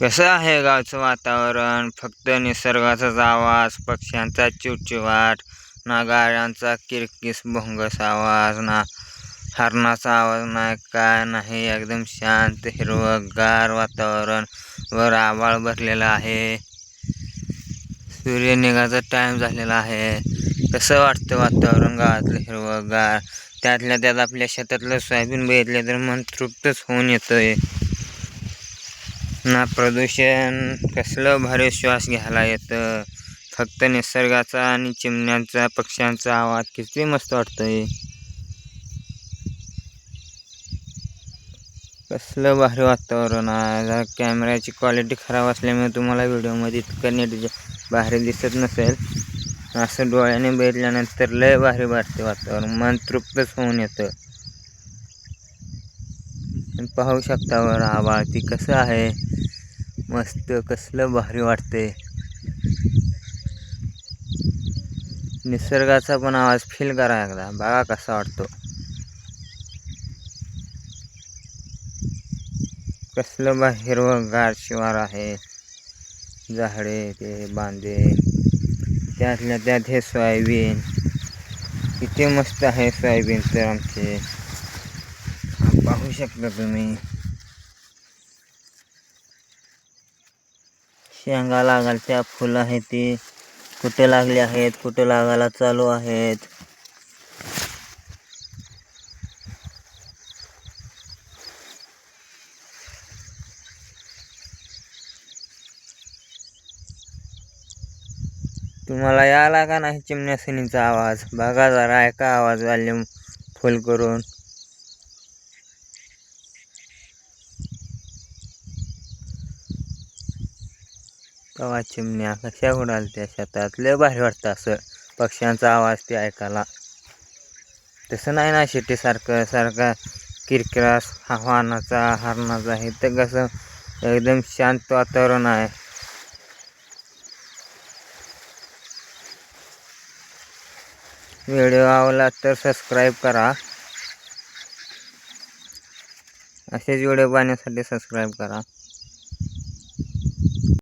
कसं आहे गावचं वातावरण? फक्त निसर्गाचाच आवाज पक्ष्यांचा चिवचिवाट ना गाड्यांचा किरकिस भोंगस आवाज ना हरणाचा आवाज नाही काय नाही. एकदम शांत हिरवंगार वातावरण वर आभाळ भरलेला आहे. सूर्य निघायचा टाईम झालेला आहे. कसं वाटतं वातावरण गावातलं हिरवंगार? त्यातल्या त्यात आपल्या शेतातलं सोयाबीन बघितलं तर मन तृप्तच होऊन येतंय. ना प्रदूषण कसलं भारी श्वास घ्यायला येतं. फक्त निसर्गाचा आणि चिमण्यांचा पक्ष्यांचा आवाज किती मस्त वाटतोय. कसलं भारी वातावरण आहे कॅमेऱ्याची क्वालिटी खराब असल्यामुळे तुम्हाला व्हिडिओमध्ये इतकं नीट भारी दिसत नसेल असं डोळ्याने बघितल्यानंतर लय भारी वाटते वातावरण. मन तृप्तच होऊन येतं. पाहू शकता बरं आवाज ती कसं आहे? मस्त कसलं भारी वाटते निसर्गाचा पण आवाज फील करा एकदा बघा कसा वाटतो. कसलं बा हिरवंगार शिवार आहे. झाडे ते बांधे. त्यातल्या त्यात हे सोयाबीन. किती मस्त आहे सोयाबीन तर आमचे. पाहू शकता तुम्ही. शेंगा लागायच्या त्या फुलं आहेत ती. कुठे लागली आहेत कुठे लागायला चालू आहेत? तुम्हाला याला का नाही चिमण्यासनीचा आवाज? बघा जरा ऐका आवाज व्हॉल्यूम फुल करून. तेव्हा चिमण्या कशा उडाल त्या शेतात? लय भारी वाटतं असं. पक्ष्यांचा आवाज ते ऐकायला. तसं नाही ना शेतीसारखं सारखा किरकिरास हवानाचा हरणाचा. हे तर कसं एकदम शांत वातावरण आहे. व्हिडिओ आवडला तर सबस्क्राईब करा. असेच व्हिडिओ पाहण्यासाठी सबस्क्राईब करा.